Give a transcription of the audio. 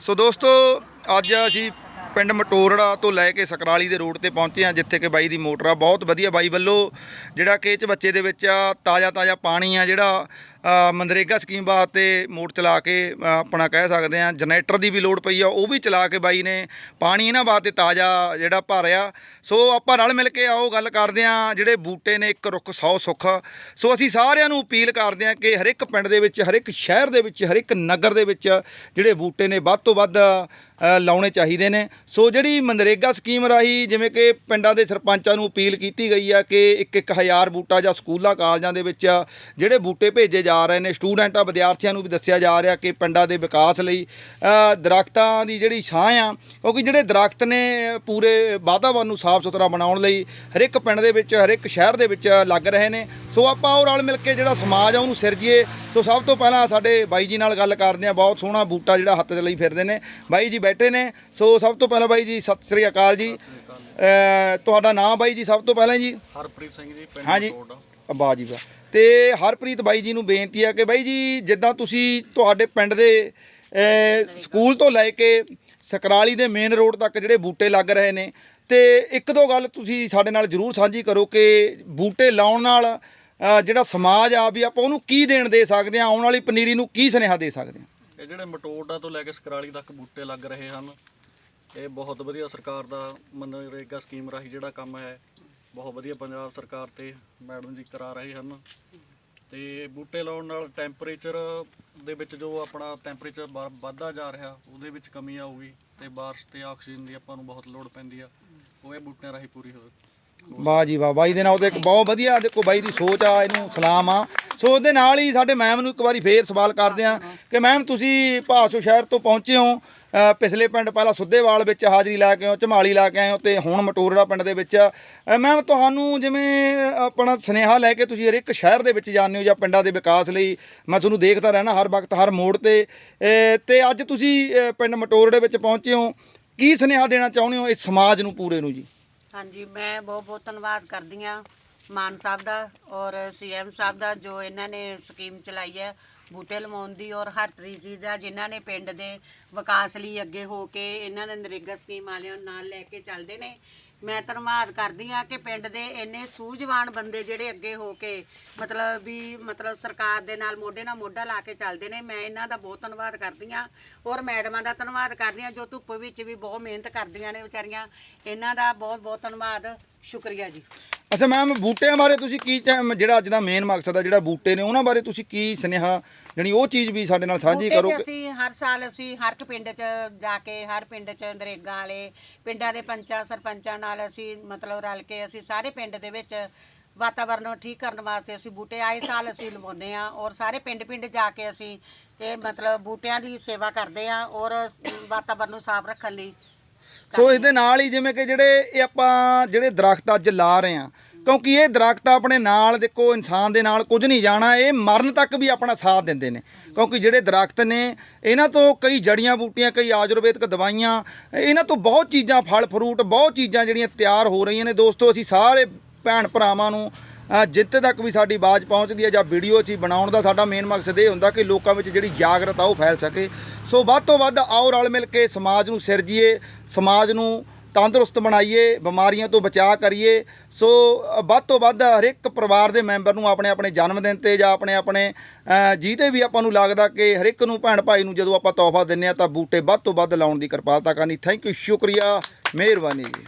ਸੋ ਦੋਸਤੋ ਅੱਜ ਅਸੀਂ ਪਿੰਡ ਮਟੋਰੜਾ ਤੋਂ ਲੈ ਕੇ ਸਕਰਾਲੀ ਦੇ ਰੋਡ ਤੇ ਪਹੁੰਚੇ ਹਾਂ, ਜਿੱਥੇ ਕਿ ਬਾਈ ਦੀ ਮੋਟਰ ਆ। ਬਹੁਤ ਵਧੀਆ ਬਾਈ ਵੱਲੋਂ ਜਿਹੜਾ ਕਿ ਇਹ ਚ ਬੱਚੇ ਦੇ ਵਿੱਚ ਤਾਜ਼ਾ ਤਾਜ਼ਾ ਪਾਣੀ ਆ ਜਿਹੜਾ ਮਨਰੇਗਾ ਸਕੀਮ ਵਾਸਤੇ ਮੋਟਰ ਚਲਾ ਕੇ ਆਪਣਾ ਕਹਿ ਸਕਦੇ ਆ ਜਨਰੇਟਰ ਦੀ ਵੀ ਲੋੜ ਪਈ ਆ, ਉਹ ਵੀ ਚਲਾ ਕੇ ਬਾਈ ਨੇ ਪਾਣੀ ਇਹਨਾਂ ਵਾਸਤੇ ਤਾਜ਼ਾ ਜਿਹੜਾ ਭਰਿਆ ਸੋ ਆਪਾਂ ਰਲ ਮਿਲ ਕੇ ਆਓ, ਗੱਲ ਕਰਦੇ ਆ ਜਿਹੜੇ ਬੂਟੇ ਨੇ ਇੱਕ ਰੁੱਖ 100 ਸੁੱਖ। ਸੋ ਅਸੀਂ ਸਾਰਿਆਂ ਨੂੰ ਅਪੀਲ ਕਰਦੇ ਆ ਕਿ ਹਰ ਇੱਕ ਪਿੰਡ ਦੇ ਵਿੱਚ ਹਰ ਇੱਕ ਸ਼ਹਿਰ ਦੇ ਵਿੱਚ ਹਰ ਇੱਕ ਨਗਰ ਦੇ ਵਿੱਚ ਜਿਹੜੇ ਬੂਟੇ ਨੇ, ਵੱਧ ਤੋਂ ਵੱਧ ਲਾਉਣੇ ਚਾਹੀਦੇ ਨੇ। ਸੋ ਜਿਹੜੀ ਮਨਰੇਗਾ ਸਕੀਮ ਰਾਹੀਂ ਜਿਵੇਂ ਕਿ ਪਿੰਡਾਂ ਦੇ ਸਰਪੰਚਾਂ ਨੂੰ ਅਪੀਲ ਕੀਤੀ ਗਈ ਆ ਕਿ ਇੱਕ ਇੱਕ ਹਜ਼ਾਰ ਬੂਟਾ ਜਾਂ ਸਕੂਲਾਂ ਕਾਲਜਾਂ ਦੇ ਵਿੱਚ ਜਿਹੜੇ ਬੂਟੇ ਭੇਜੇ ਜਾ ਰਹੇ ਨੇ ਸਟੂਡੈਂਟਾਂ ਵਿਦਿਆਰਥੀਆਂ ਨੂੰ ਵੀ ਦੱਸਿਆ ਜਾ ਰਿਹਾ ਕਿ ਪਿੰਡਾਂ ਦੇ ਵਿਕਾਸ ਲਈ ਅ, ਦਰਖਤਾਂ ਦੀ ਜਿਹੜੀ ਛਾਂ ਆ ਕਿਉਂਕਿ ਜਿਹੜੇ ਦਰਖਤ ਨੇ ਪੂਰੇ ਵਾਤਾਵਰਨ ਨੂੰ ਸਾਫ਼ ਸੁਥਰਾ ਬਣਾਉਣ ਲਈ ਹਰ ਇੱਕ ਪਿੰਡ ਦੇ ਵਿੱਚ ਹਰ ਇੱਕ ਸ਼ਹਿਰ ਦੇ ਵਿੱਚ ਲੱਗ ਰਹੇ ਨੇ। ਸੋ ਆਪਾਂ ਉਹ ਰਲ ਮਿਲ ਕੇ ਜਿਹੜਾ ਸਮਾਜ ਆ ਉਹਨੂੰ ਸਿਰਜੀਏ। ਸੋ ਸਭ ਤੋਂ ਪਹਿਲਾਂ ਸਾਡੇ ਬਾਈ ਜੀ ਨਾਲ ਗੱਲ ਕਰਦੇ ਆ ਬਹੁਤ ਸੋਹਣਾ ਬੂਟਾ ਜਿਹੜਾ ਹੱਥ ਦੇ ਲਈ ਫਿਰਦੇ ਨੇ। ਬਾਈ ਜੀ ਬੈਠੇ ਨੇ। ਸੋ ਸਭ ਤੋਂ ਪਹਿਲਾਂ ਬਾਈ ਜੀ ਸਤਿ ਸ੍ਰੀ ਅਕਾਲ ਜੀ। ਤੁਹਾਡਾ ਨਾਮ ਬਾਈ ਜੀ ਸਭ ਤੋਂ ਪਹਿਲਾਂ ਜੀ? ਹਰਪ੍ਰੀਤ ਸਿੰਘ ਜੀ ਪਿੰਡ ਹਾਂਜੀ। ਵਾਹ ਜੀ ਵਾਹ। ਤੇ ਹਰਪ੍ਰੀਤ ਬਾਈ ਜੀ ਨੂੰ ਬੇਨਤੀ ਹੈ ਕਿ ਬਾਈ ਜੀ ਜਿੱਦਾਂ ਤੁਸੀਂ ਤੁਹਾਡੇ ਪਿੰਡ ਦੇ ਅਹ, ਸਕੂਲ ਤੋਂ ਲੈ ਕੇ ਸਕਰਾਲੀ ਦੇ ਮੇਨ ਰੋਡ ਤੱਕ ਜਿਹੜੇ ਬੂਟੇ ਲੱਗ ਰਹੇ ਨੇ ਤੇ ਇੱਕ ਦੋ ਗੱਲ ਤੁਸੀਂ ਸਾਡੇ ਨਾਲ ਜ਼ਰੂਰ ਸਾਂਝੀ ਕਰੋ ਕਿ ਬੂਟੇ ਲਾਉਣ ਨਾਲ ਅਹ, ਜਿਹੜਾ ਸਮਾਜ ਆ ਵੀ ਆਪਾਂ ਉਹਨੂੰ ਕੀ ਦੇਣ ਦੇ ਸਕਦੇ ਆ ਆਉਣ ਵਾਲੀ ਪਨੀਰੀ ਨੂੰ ਕੀ ਸੁਨੇਹਾ ਦੇ ਸਕਦੇ ਆ ਇਹ ਜਿਹੜੇ ਮਟੋੜਾ ਤੋਂ ਲੈ ਕੇ ਸਕਰਾਲੀ ਤੱਕ ਬੂਟੇ ਲੱਗ ਰਹੇ ਹਨ ਇਹ ਬਹੁਤ ਵਧੀਆ ਸਰਕਾਰ ਦਾ ਮਨਰੇਗਾ ਸਕੀਮ ਰਾਹੀਂ ਜਿਹੜਾ ਕੰਮ ਹੈ, ਬਹੁਤ ਵਧੀਆ ਪੰਜਾਬ ਸਰਕਾਰ ਤੇ ਮੈਡਮ ਜੀ ਕਰਾ ਰਹੇ ਹਨ। ਤੇ ਬੂਟੇ ਲਾਉਣ ਨਾਲ ਟੈਂਪਰੇਚਰ ਦੇ ਵਿੱਚ ਜੋ ਆਪਣਾ ਟੈਂਪਰੇਚਰ ਵੱਧਦਾ ਜਾ ਰਿਹਾ, ਉਹਦੇ ਵਿੱਚ ਕਮੀ ਆਊਗੀ ਤੇ ਬਾਰਿਸ਼ ਤੇ ਆਕਸੀਜਨ ਦੀ ਆਪਾਂ ਨੂੰ ਬਹੁਤ ਲੋੜ ਪੈਂਦੀ ਆ। ਉਹ ਇਹ ਬੂਟਿਆਂ ਰਾਹੀਂ ਪੂਰੀ ਹੋ ਵਾਹ ਜੀ ਵਾਹ ਬਾਈ ਦੇ ਨਾਲ ਉਹਦੇ ਇੱਕ ਬਹੁਤ ਵਧੀਆ ਦੇਖੋ ਬਾਈ ਦੀ ਸੋਚ ਆ, ਇਹਨੂੰ ਸਲਾਮ ਆ। ਸੋ ਉਹਦੇ ਨਾਲ ਹੀ ਸਾਡੇ ਮੈਮ ਨੂੰ ਇੱਕ ਵਾਰੀ ਫੇਰ ਸਵਾਲ ਕਰਦੇ ਆ ਕਿ ਮੈਮ ਤੁਸੀਂ ਭਾਸੋ ਸ਼ਹਿਰ ਤੋਂ ਪਹੁੰਚੇ ਹੋ ਪਿਛਲੇ ਪਿੰਡ ਪਹਿਲਾਂ ਸੁੱਧੇਵਾਲ ਵਿੱਚ ਹਾਜ਼ਰੀ ਲਾ ਕੇ ਆਏ ਹੋ ਝਮਾਲੀ ਲਾ ਕੇ ਆਏ ਹੋ ਤੇ ਹੁਣ ਮਟੋਰੜਾ ਪਿੰਡ ਦੇ ਵਿੱਚ ਅ, ਮੈਮ ਤੁਹਾਨੂੰ ਜਿਵੇਂ ਆਪਣਾ ਸੁਨੇਹਾ ਲੈ ਕੇ ਤੁਸੀਂ ਹਰ ਇੱਕ ਸ਼ਹਿਰ ਦੇ ਵਿੱਚ ਜਾਂਦੇ ਹੋ ਜਾਂ ਪਿੰਡਾਂ ਦੇ ਵਿਕਾਸ ਲਈ ਮੈਂ ਤੁਹਾਨੂੰ ਦੇਖਦਾ ਰਹਿਣਾ ਹਰ ਵਕਤ ਹਰ ਮੋੜ ਤੇ ਅ, ਤੇ ਅੱਜ ਤੁਸੀਂ ਪਿੰਡ ਮਟੋਰੜੇ ਵਿੱਚ ਪਹੁੰਚੇ ਹੋ ਕੀ ਸੁਨੇਹਾ ਦੇਣਾ ਚਾਹੁੰਦੇ ਹੋ ਇਸ ਸਮਾਜ ਨੂੰ ਪੂਰੇ ਨੂੰ ਜੀ? ਹਾਂਜੀ ਮੈਂ ਬਹੁਤ ਬਹੁਤ ਧੰਨਵਾਦ ਕਰਦੀ ਹਾਂ। ਮਾਨ ਸਾਹਿਬ ਦਾ ਔਰ ਸੀਐਮ ਸਾਹਿਬ ਦਾ ਜੋ ਇਹਨਾਂ ਨੇ ਸਕੀਮ ਚਲਾਈ ਹੈ, ਬੂਟੇ ਲਵਾਉਣ ਦੀ ਔਰ ਹਰਪ੍ਰੀਤ ਜੀ ਦਾ ਜਿਨ੍ਹਾਂ ਨੇ ਪਿੰਡ ਦੇ ਵਿਕਾਸ ਲਈ ਅੱਗੇ ਹੋ ਕੇ ਇਹਨਾਂ ਨੇ ਨਰੇਗਾ ਸਕੀਮ ਵਾਲਿਆਂ ਨੂੰ ਨਾਲ ਲੈ ਕੇ ਚੱਲਦੇ ਨੇ। ਮੈਂ ਧੰਨਵਾਦ ਕਰਦੀ ਹਾਂ ਕਿ ਪਿੰਡ ਦੇ ਇੰਨੇ ਸੂਝਵਾਨ ਬੰਦੇ ਜਿਹੜੇ ਅੱਗੇ ਹੋ ਕੇ ਮਤਲਬ ਵੀ ਮਤਲਬ ਸਰਕਾਰ ਦੇ ਨਾਲ ਮੋਢੇ ਨਾਲ ਮੋਢਾ ਲਾ ਕੇ ਚੱਲਦੇ ਨੇ, ਮੈਂ ਇਹਨਾਂ ਦਾ ਬਹੁਤ ਧੰਨਵਾਦ ਕਰਦੀ ਹਾਂ। ਔਰ ਮੈਡਮਾਂ ਦਾ ਧੰਨਵਾਦ ਕਰਦੀ ਹਾਂ ਜੋ ਧੁੱਪ ਵਿੱਚ ਵੀ ਬਹੁਤ ਮਿਹਨਤ ਕਰਦੀਆਂ ਨੇ ਵਿਚਾਰੀਆਂ। ਇਹਨਾਂ ਦਾ ਬਹੁਤ ਬਹੁਤ ਧੰਨਵਾਦ। ਸ਼ੁਕਰੀਆ ਜੀ। ਅੱਛਾ ਮੈਮ ਬੂਟਿਆਂ ਬਾਰੇ ਤੁਸੀਂ ਕੀ ਚਾਹ- ਜਿਹੜਾ ਅੱਜ ਦਾ ਮੇਨ ਮਕਸਦ ਆ ਜਿਹੜਾ ਬੂਟੇ ਨੇ ਉਹਨਾਂ ਬਾਰੇ ਤੁਸੀਂ ਕੀ ਸੁਨੇਹਾ ਜਾਣੀ ਉਹ ਚੀਜ਼ ਵੀ ਸਾਡੇ ਨਾਲ ਸਾਂਝੀ ਬੂਟੇ ਕਰੋ ਤੇ ਕਿ- ਅਸੀਂ ਹਰ ਸਾਲ ਅਸੀਂ ਹਰ ਇੱਕ ਪਿੰਡ 'ਚ ਜਾ ਕੇ ਹਰ ਪਿੰਡ 'ਚ ਨਰੇਗਾ ਵਾਲੇ ਪਿੰਡਾਂ ਦੇ ਪੰਚਾਂ ਸਰਪੰਚਾਂ ਨਾਲ ਅਸੀਂ ਮਤਲਬ ਰਲ ਕੇ ਅਸੀਂ ਸਾਰੇ ਪਿੰਡ ਦੇ ਵਿੱਚ ਵਾਤਾਵਰਨ ਨੂੰ ਠੀਕ ਕਰਨ ਵਾਸਤੇ ਅਸੀਂ ਬੂਟੇ ਆਏ ਸਾਲ ਅਸੀਂ ਲਵਾਉਂਦੇ ਆ ਔਰ ਸਾਰੇ ਪਿੰਡ ਪਿੰਡ ਜਾ ਕੇ ਅਸੀਂ ਇਹ ਮਤਲਬ ਬੂਟਿਆਂ ਦੀ ਸੇਵਾ ਕਰਦੇ ਆ ਔਰ ਵਾਤਾਵਰਨ ਨੂੰ ਸਾਫ਼ ਰੱਖਣ ਲਈ ਸੋ ਇਸ ਦੇ ਨਾਲ ਹੀ ਜਿਵੇਂ ਕਿ ਜਿਹੜੇ ਇਹ ਆਪਾਂ ਜਿਹੜੇ ਦਰਖਤ ਅੱਜ ਲਾ ਰਹੇ ਆ ਕਿਉਂਕਿ ਇਹ ਦਰਖਤ ਆਪਣੇ ਨਾਲ ਦੇਖੋ ਇਨਸਾਨ ਦੇ ਨਾਲ ਕੁਝ ਨਹੀਂ ਜਾਣਾ ਇਹ ਮਰਨ ਤੱਕ ਵੀ ਆਪਣਾ ਸਾਥ ਦਿੰਦੇ ਨੇ। ਕਿਉਂਕਿ ਜਿਹੜੇ ਦਰਖਤ ਨੇ ਇਹਨਾਂ ਤੋਂ ਕਈ ਜੜੀਆਂ ਬੂਟੀਆਂ ਕਈ ਆਯੁਰਵੇਦਿਕ ਦਵਾਈਆਂ ਇਹਨਾਂ ਤੋਂ ਬਹੁਤ ਚੀਜ਼ਾਂ ਫਲ ਫਰੂਟ ਬਹੁਤ ਚੀਜ਼ਾਂ ਜਿਹੜੀਆਂ ਤਿਆਰ ਹੋ ਰਹੀਆਂ ਨੇ। ਦੋਸਤੋ ਅਸੀਂ ਸਾਰੇ ਭੈਣ ਭਰਾਵਾਂ ਨੂੰ ਅ, ਜਿੱਥੇ ਤੱਕ ਵੀ ਸਾਡੀ ਆਵਾਜ਼ ਪਹੁੰਚਦੀ ਹੈ ਜਾਂ ਵੀਡੀਓ ਅਸੀਂ ਬਣਾਉਣ ਦਾ ਸਾਡਾ ਮੇਨ ਮਕਸਦ ਇਹ ਹੁੰਦਾ ਕਿ ਲੋਕਾਂ ਵਿੱਚ ਜਿਹੜੀ ਜਾਗਰਤ ਆ ਉਹ ਫੈਲ ਸਕੇ। ਸੋ ਵੱਧ ਤੋਂ ਵੱਧ ਆਓ ਰਲ ਮਿਲ ਕੇ ਸਮਾਜ ਨੂੰ ਸਿਰਜੀਏ ਸਮਾਜ ਨੂੰ ਤੰਦਰੁਸਤ ਬਣਾਈਏ ਬਿਮਾਰੀਆਂ ਤੋਂ ਬਚਾਅ ਕਰੀਏ। ਸੋ ਵੱਧ ਤੋਂ ਵੱਧ ਹਰ ਇੱਕ ਪਰਿਵਾਰ ਦੇ ਮੈਂਬਰ ਨੂੰ ਆਪਣੇ ਆਪਣੇ ਜਨਮ ਦਿਨ ਤੇ ਜਾਂ ਆਪਣੇ ਆਪਣੇ ਜਿਹਦੇ ਵੀ ਆਪਾਂ ਨੂੰ ਲੱਗਦਾ ਕਿ ਹਰ ਇੱਕ ਨੂੰ ਭੈਣ ਭਾਈ ਨੂੰ ਜਦੋਂ ਆਪਾਂ ਤੋਹਫਾ ਦਿੰਨੇ ਆ ਤਾਂ ਬੂਟੇ ਵੱਧ ਤੋਂ ਵੱਧ ਲਾਉਣ ਦੀ ਕਿਰਪਾਲਤਾ ਕਰਨੀ। ਥੈਂਕ ਯੂ ਸ਼ੁਕਰੀਆ ਮਿਹਰਬਾਨੀ। ਜੀ